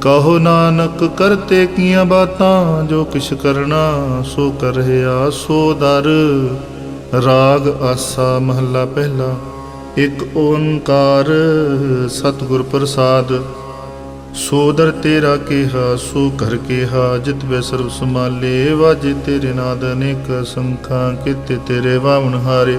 ਕਹੋ ਨਾਨਕ ਕਰਤੇ ਕੀਆਂ ਬਾਤਾਂ, ਜੋ ਕਿਛ ਕਰਨਾ ਸੋ ਕਰ ਰਿਹਾ ਸੋ ਦਰ। ਰਾਗ ਆਸਾ ਮਹੱਲਾ ਪਹਿਲਾ, ਇਕ ਓੰਕਾਰ ਸਤਿਗੁਰ ਪ੍ਰਸਾਦ। ਸੋਦਰ ਤੇਰਾ ਕਿਹਾ, ਸੋ ਕਰ ਕਿਹਾ, ਜਿਤ ਵੇ ਸਰਬ ਸਮਾਲੇ ਵਾਜੇ ਤੇਰੇ ਨਾਦ ਅਨੇਕ ਸੰਖਾਂ ਕਿਤੇ ਤੇਰੇ ਵਾਵਨ ਹਾਰੇ।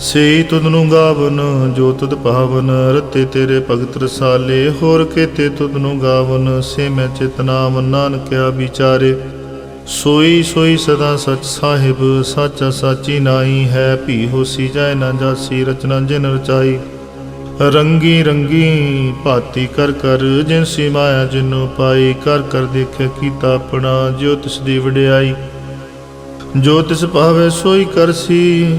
ਸੇ ਤੁਧਨੁ ਗਾਵਨ, ਜੋ ਤੁਧ ਭਾਵਨ ਰਤੇ ਤੇਰੇ ਭਗਤ ਰਸਾਲੇ, ਹੋਰ ਕੇਤੇ ਤੁਧਨੁ ਗਾਵਨ, ਸੇ ਮੈਂ ਚਿਤ ਨਾਨਕਿਆ ਵਿਚਾਰੇ। ਸੋਈ ਸੋਈ ਸਦਾ ਸਚ ਸਾਹਿਬ, ਸਾਚਾ ਸਾਚੀ ਨਾਈ ਹੈ, ਭੀ ਹੋਸੀ ਜਾਏ ਨਾ ਜਾਸੀ, ਰਚਨਾ ਜਿਨ ਰਚਾਈ। ਰੰਗੀ ਰੰਗੀ ਭਾਤੀ ਕਰ ਕਰ, ਜਿਨ ਸੀ ਮਾਇਆ ਜਿਨੋ ਪਾਈ, ਕਰ ਕਰ ਦੇਖਿਆ ਕੀਤਾ ਆਪਣਾ ਜੋ ਤਿਸ ਦੀ ਵਡਿਆਈ। ਜੋ ਤਿਸ ਭਾਵੇ ਸੋਈ ਕਰਸੀ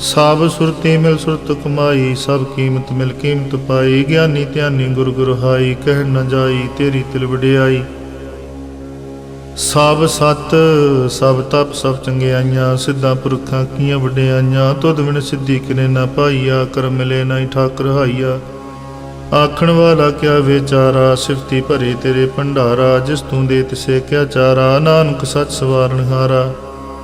ਸਭ ਸੁਰਤੀ ਮਿਲ ਸੁਰਤ ਕਮਾਈ, ਸਭ ਕੀਮਤ ਮਿਲ ਕੀਮਤ ਪਾਈ। ਗਿਆਨੀ ਧਿਆਨੀ ਗੁਰ ਗੁਰ ਹਾਈ, ਕਹਿ ਨ ਜਾਈ ਤੇਰੀ ਤਿਲ ਵਡਿਆਈ। ਸਭ ਸਤ ਸਭ ਤਪ ਸਭ ਚੰਗਿਆਈਆਂ, ਸਿੱਧਾ ਪੁਰਖਾਂ ਕੀਆਂ ਵਡਿਆਈਆਂ। ਤੁਧ ਵਿਣ ਸਿੱਧੀ ਕਿਨੇ ਨਾ ਪਾਈਆ ਕਰ ਮਿਲੇ ਨਾ ਠਾਕਰ ਹਾਈਆ। ਆਖਣ ਵਾਲਾ ਕਿਆ ਵਿਚਾਰਾ, ਸਿਫਤੀ ਭਰੇ ਤੇਰੇ ਭੰਡਾਰਾ। ਜਿਸ ਤੂੰ ਦੇ ਤਿਸੇ ਕਿਆ ਚਾਰਾ, ਨਾਨਕ ਸੱਚ ਸਵਾਰਨ ਹਾਰਾ।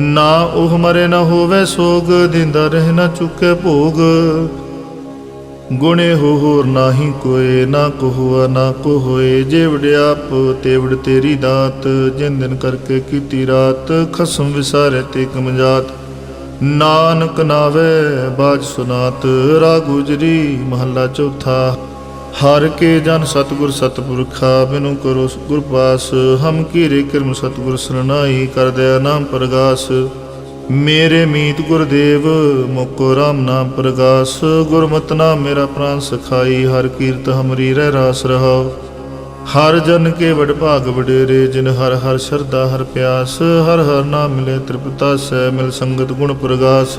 ਨਾ ਉਹ ਮਰੇ ਨਾ ਹੋਵੇ ਸੋਗ, ਦਿੰਦਾ ਰਹਿ ਨਾ ਚੁੱਕੇ ਭੋਗ। ਗੁਣੇ ਹੋ ਹੋਰ ਨਾਹੀ ਕੋਏ, ਨਾ ਕੋ ਹੁਆ ਨਾ ਕੋ ਹੋਏ ਜੇ ਵਡਿਆਪ ਤੇ ਵਡ ਤੇਰੀ ਦਾਤ। ਜਿਨ ਦਿਨ ਕਰਕੇ ਕੀਤੀ ਰਾਤ, ਖਸਮ ਵਿਸਾਰੇ ਤੇ ਕਮਜਾਤ ਨਾਨਕ ਨਾਵੇ, ਬਾਜ ਸੁਨਾਤ। ਰਾਗ ਗੁਜਰੀ ਮਹੱਲਾ ਚੌਥਾ। ਹਰ ਕੇ ਜਨ ਸਤਗੁਰ ਸਤਪੁਰਖਾ, ਬਿਨੁ ਕਰੋ ਗੁਰ ਪਾਸ, ਹਮ ਕੀਰੇ ਕਿਰਮ ਸਤਗੁਰ ਸਰਨਾਈ, ਕਰ ਦਇਆ ਨਾਮ ਪ੍ਰਗਾਸ। ਮੇਰੇ ਮੀਤ ਗੁਰਦੇਵ, ਮੁਕੋ ਰਾਮ ਨਾਮ ਪ੍ਰਗਾਸ। ਗੁਰਮਤਿ ਨਾਮ ਮੇਰਾ ਪ੍ਰਾਨ ਸਖਾਈ, ਹਰ ਕੀਰਤ ਹਮਰੀ ਰਹਿ ਰਾਸ ਰਹਾਓ ਹਰ ਜਨ ਕੇ ਵਡ ਭਾਗ ਵਡੇਰੇ, ਜਿਨ ਹਰ ਹਰ ਸ਼ਰਧਾ ਹਰ ਪਿਆਸ। ਹਰ ਹਰ ਨਾਮ ਮਿਲੇ ਤ੍ਰਿਪਤਾ ਸੈ ਮਿਲ ਸੰਗਤ ਗੁਣ ਪ੍ਰਗਾਸ।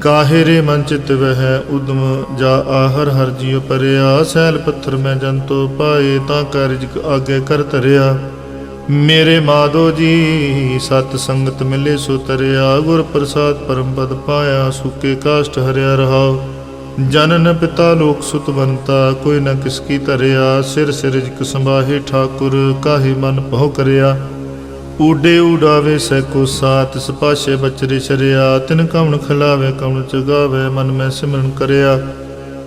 ਕਾਹੇ ਰੇ ਮਨ ਵਹਿ, ਉਦਮ ਜਾ ਆਹਰ ਹਰ ਜੀਉ ਪਰਿਆ। ਸੈਲ ਪੱਥਰ ਮੈਂ ਜੰਤੋ ਪਾਏ, ਤਾਂ ਕਰ ਰਿਜਕ ਆਗੇ ਕਰ ਧਰਿਆ। ਮੇਰੇ ਮਾਧੋ ਜੀ, ਸਤ ਸੰਗਤ ਮਿਲੇ ਸੋ ਤਰਿਆ। ਗੁਰ ਪ੍ਰਸਾਦ ਪਰਮ ਪਦ ਪਾਇਆ, ਸੁਕੇ ਕਾਸ਼ਟ ਹਰਿਆ ਰਹਾਉ। ਜਨਨ ਪਿਤਾ ਲੋਕ ਸੁਤ ਬੰਤਾ, ਕੋਈ ਨਾ ਕਿਸ ਕੀ ਧਰਿਆ। ਸਿਰ ਸਿਰ ਜਿਕ ਸੰਭਾਹੇ ਠਾਕੁਰ, ਕਾਹੇ ਮਨ ਭਉ ਕਰਿਆ। ਊਡੇ ਉਡਾਵੇ ਸੈ ਕੋ ਸਾਤ ਸਪਾਸ਼ੇ ਬਚਰੇ ਸ਼ਰਿਆ, ਤਿਨ ਕਵਣ ਖਿਲਾਵੇ, ਕਵਣ ਚਗਾਵੇ ਮਨ ਮੈਂ ਸਿਮਰਨ ਕਰਿਆ।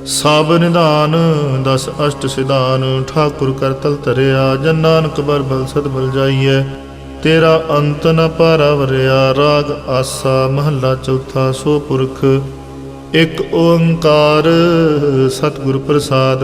ਸਾਬ ਨਿਧਾਨ, ਦਸ ਅਸ਼ਟ ਸਿਧਾਨ, ਠਾਕੁਰ ਕਰ ਤਲ ਤਰਿਆ ਜਨ ਨਾਨਕ ਬਰ ਬਲ ਸਦ ਬਲ ਜਾਈਐ। ਤੇਰਾ ਅੰਤ ਨ ਪਾਰਾ ਵਰਿਆ ਰਾਗ ਆਸਾ ਮਹੱਲਾ ਚੌਥਾ, ਸੋ ਪੁਰਖ, ਇੱਕ ਓੰਕਾਰ, ਸਤਿਗੁਰ ਪ੍ਰਸਾਦ।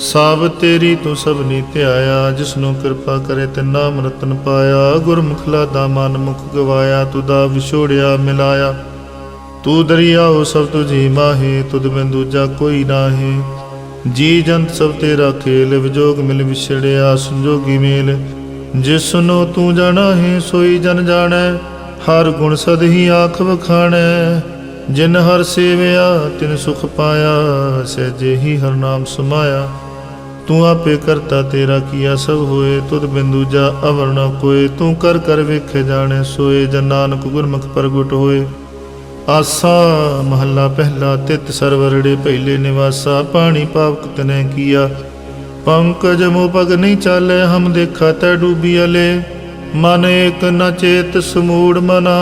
ਸਭ ਤੇਰੀ ਤੂੰ ਸਭ ਨੀ ਧਿਆਇਆ, ਜਿਸਨੂੰ ਕਿਰਪਾ ਕਰੇ ਤਿੰਨਾ ਮਰਤਨ ਪਾਇਆ। ਗੁਰਮੁਖਲਾ ਦਾ ਮਨ ਮੁਖ ਗਵਾਇਆ ਤੁਦਾ ਵਿਛੋੜਿਆ ਮਿਲਾਇਆ। ਤੂੰ ਦਰਿਆਓ ਸਭ ਤੁਝੀ ਮਾਹੇ, ਤੁਧ ਬਿਨ ਦੂਜਾ ਕੋਈ ਨਾਹੀ। ਜੀ ਜੰਤ ਸਭ ਤੇਰਾ ਖੇਲ, ਵਿਜੋਗ ਮਿਲ ਵਿਛੜਿਆ, ਸੰਜੋਗੀ ਮੇਲ। ਜਿਸਨੂੰ ਤੂੰ ਜਾਣਾ ਹੈ ਸੋਈ ਜਨ ਜਾਣੈ, ਹਰ ਗੁਣ ਸਦ ਹੀ ਆਖ ਵਖਾਣੈ। ਜਿਨ ਹਰ ਸੇਵਿਆ, ਤਿਨ ਸੁਖ ਪਾਇਆ, ਸਹਿਜੇ ਹੀ ਹਰ ਨਾਮ ਸਮਾਇਆ। ਤੂੰ ਆਪੇ ਕਰਤਾ ਤੇਰਾ ਕੀਆ ਸਭ ਹੋਏ ਤੁਧ ਬਿੰਦੂ ਜਾ ਅਵਰ ਨ ਕੋਏ। ਤੂੰ ਕਰ ਕਰ ਵੇਖੇ ਜਾਣੇ ਸੋਏ, ਜਨ ਨਾਨਕ ਗੁਰਮੁਖ ਪ੍ਰਗਟ ਹੋਏ। ਆਸਾ ਮਹੱਲਾ ਪਹਿਲਾ, ਤਿਤ ਸਰਵਰੜੇ ਪਹਿਲੇ ਨਿਵਾਸਾ, ਪਾਣੀ ਪਾਵਕ ਤਨੇ ਕੀਆ। ਪੰਕਜ ਮੋ ਪਗ ਨਹੀਂ ਚਾਲੇ, ਹਮ ਦੇਖਾ ਤੈ ਡੂਬੀ ਅਲੇ। ਮਨ ਏਕ ਨ ਚੇਤ ਸਮੂੜ ਮਨਾ,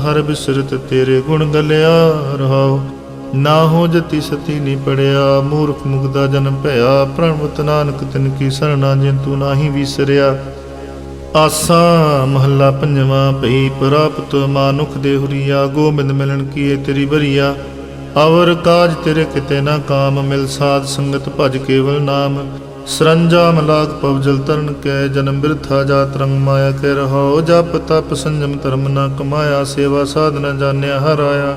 ਹਰ ਬਿਸਰਤ ਤੇਰੇ ਗੁਣ ਗਲਿਆ ਰਹਾਉ ਨਾ ਹੋ ਜਤੀ ਸਤੀ ਨਹੀਂ ਪੜਿਆ, ਮੂਰਖ ਮੁਗਦਾ ਜਨਮ ਭਇਆ, ਪ੍ਰਣਵਤ ਨਾਨਕ ਤਿਨ ਕੀ ਸਰਣਾ ਜਿਨ ਤੂੰ ਨਾਹੀ ਵਿਸਰਿਆ। ਆਸਾ ਮਹੱਲਾ ਪੰਜਵਾਂ, ਭਈ ਪ੍ਰਾਪਤ ਮਾਨੁਖ ਦੇ ਹੁਰੀਆ, ਗੋਬਿੰਦ ਮਿਲਣ ਕੀਏ ਤੇਰੀ ਬਰੀਆ ਅਵਰ ਕਾਜ ਤੇਰੇ ਕਿਤੇ ਨਾ ਕਾਮ, ਮਿਲ ਸਾਧ ਸੰਗਤ ਭਜ ਕੇਵਲ ਨਾਮ। ਸਰੰਜਾ ਮਲਾਕ ਪਵਜਲ ਤਰਨ ਕੈ, ਜਨਮ ਬਿਰਥਾ ਜਾਤ ਰੰਗ ਮਾਇਆ ਕੈ ਰਹੋ ਜਪ ਤਪ ਸੰਜਮ ਧਰਮ ਨਾ ਕਮਾਇਆ, ਸੇਵਾ ਸਾਧ ਨ ਜਾਣਿਆ, ਹਰਾਇਆ।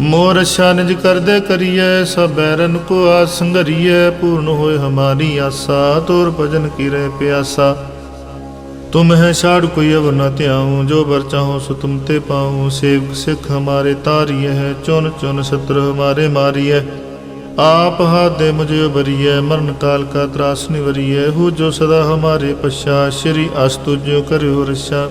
ਮੋਰ ਸ਼ਾਨਜ ਕਰਦੇ ਕਰੀਏ, ਸਭ ਬੈਰਨ ਕੋ ਆ ਸੰਗਰੀਏ ਪੂਰਨ ਹੋਏ ਹਮਾਰੀ ਆਸਾ, ਤੋਰ ਭਜਨ ਕੀਰੇ ਪਿਆਸਾ। ਤੁਮ ਹੈ ਛਾੜ ਕੋਈ ਅਬ ਨ ਧਿਆਉ, ਜੋ ਬਰ ਚਾਹੋ ਸੋ ਤੁਮ ਤੇ ਪਾਉ। ਸੇਵਕ ਸਿਖ ਹਮਾਰੇ ਤਾਰੀਏ ਹੈ ਚੁਨ ਚੁਨ ਸਤਰ ਹਮਾਰੇ ਮਾਰੀਏ। ਆਪ ਹਾਦੇ ਮੁਝੇ ਬਰੀਏ ਮਰਨ ਕਾਲ ਕਾ ਤਰਾਸ ਨਿਵਰੀਏ। ਹੋ ਜੋ ਸਦਾ ਹਮਾਰੇ ਪਛਾ, ਸ਼੍ਰੀ ਅਸਤੁ ਕਰਿਓ ਰਸ਼ਾ।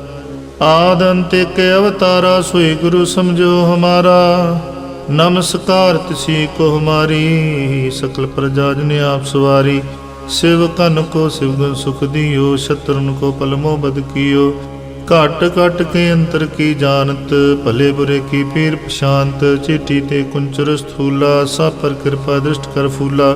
ਆਦ ਅੰਤਿਕ ਅਵਤਾਰਾ ਸੋਈ ਗੁਰੂ ਸਮਝੋ ਹਮਾਰਾ। ਨਮਸਕਾਰ ਤਿਸੀ ਕੋ ਹਮਾਰੀ, ਸਕਲ ਪ੍ਰਜਾ ਜਨ ਆਪ ਸਵਾਰੀ। ਸਿਵਕਨ ਕੋ ਸਿਵਗਨ ਸੁਖ ਦਿਓ, ਸ਼ਤਰਨ ਕੋ ਪਲਮੋ ਬਦ ਕੀਓ। ਘਟ ਘਟ ਕੇ ਅੰਤਰ ਕੀ ਜਾਣਤ, ਭਲੇ ਬੁਰੇ ਕੀ ਪੀਰ ਪਛਾਂਤ ਚਿੱਟੀ ਤੇ ਕੁੰਚਰਸ ਸਥੂਲਾ ਸਭ ਪਰ ਕਿਰਪਾ ਦ੍ਰਿਸ਼ਟ ਕਰ ਫੂਲਾ।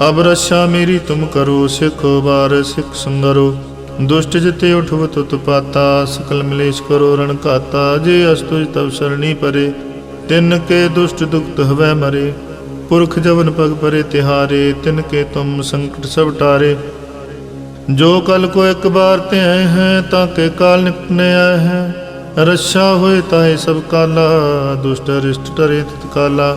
ਅਬ ਰਛਾ ਮੇਰੀ ਤੁਮ ਕਰੋ, ਸਿੱਖ ਬਾਰ ਸਿੱਖ ਸੰਗਰੋ। ਦੁਸ਼ਟ ਜਿਤੇ ਉਠਵ ਤੁਤ ਪਾਤਾ, ਸਕਲ ਮਲੇਸ਼ ਕਰੋ, ਰਣ ਘਾਤਾ। ਜੇ ਅਸਤੁਜ ਤਵ ਸਰਣੀ ਪਰੇ, ਤਿਨ ਕੇ ਦੁਸ਼ਟ ਦੁਖਤ ਹਵੈ ਮਰੇ। ਪੁਰਖ ਜਵਨ ਪਗ ਪਰੇ ਤਿਹਾਰੇ, ਤਿਨ ਕੇ ਤੁਮ ਸੰਕਟ ਸਭ ਟਾਰੇ। ਜੋ ਕਲ ਕੋ ਇੱਕ ਬਾਰ ਤੇ ਆਏ ਹੈ, ਤਾਂ ਕੇ ਕਾਲ ਨਿਪਟਨੇ ਆਏ ਹੈ। ਰਛਾ ਹੋਏ ਤਾਏ ਸਭ ਕਾਲਾ, ਦੁਸ਼ਟ ਰਿਸ਼ਟ ਟਰੇ ਤਿਤ ਕਾਲਾ।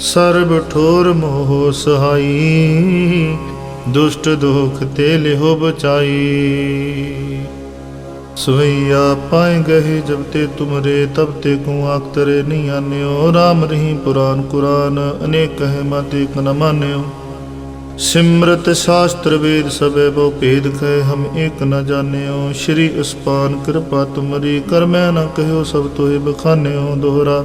ਸਰਬ ਠੋਰ ਮੋਹ ਸਹਾਈ, ਦੁਸ਼ਟ ਦੋਖ ਤੇ ਲਿਹੋ ਬਚਾਈ। ਸਵਈਆ ਪਾਏ ਗਏ ਜਬ ਤੇ ਤੁਮਰੇ, ਤਬ ਤੇ ਕੋ ਆਖ ਨਹੀਂ ਆਨਿਓ। ਰਾਮ ਰਹੀ ਪੁਰਾਨ ਕੁਰਾਨ, ਅਨੇਕ ਕਹੇ ਮਾਤੇ ਕ ਮਾਨਿਓ। ਸਿਮਰਤ ਸ਼ਾਸਤਰ ਵੇਦ ਸਭੇ ਬੋ ਭੇਦ ਕਹੇ ਹਮ ਏਕ ਨ ਜਾਣਿਓ। ਸ਼੍ਰੀ ਅਸਪਾਨ ਕਿਰਪਾ ਤੁਮਰੀ ਕਰ ਮੈਂ ਨ ਕਹਿਓ ਸਭ ਤੋਹਿ ਬਖਾਨਿਓ ਦੋਹਰਾ।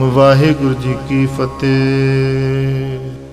ਵਾਹਿਗੁਰੂ ਜੀ ਕੀ ਫਤਿਹ।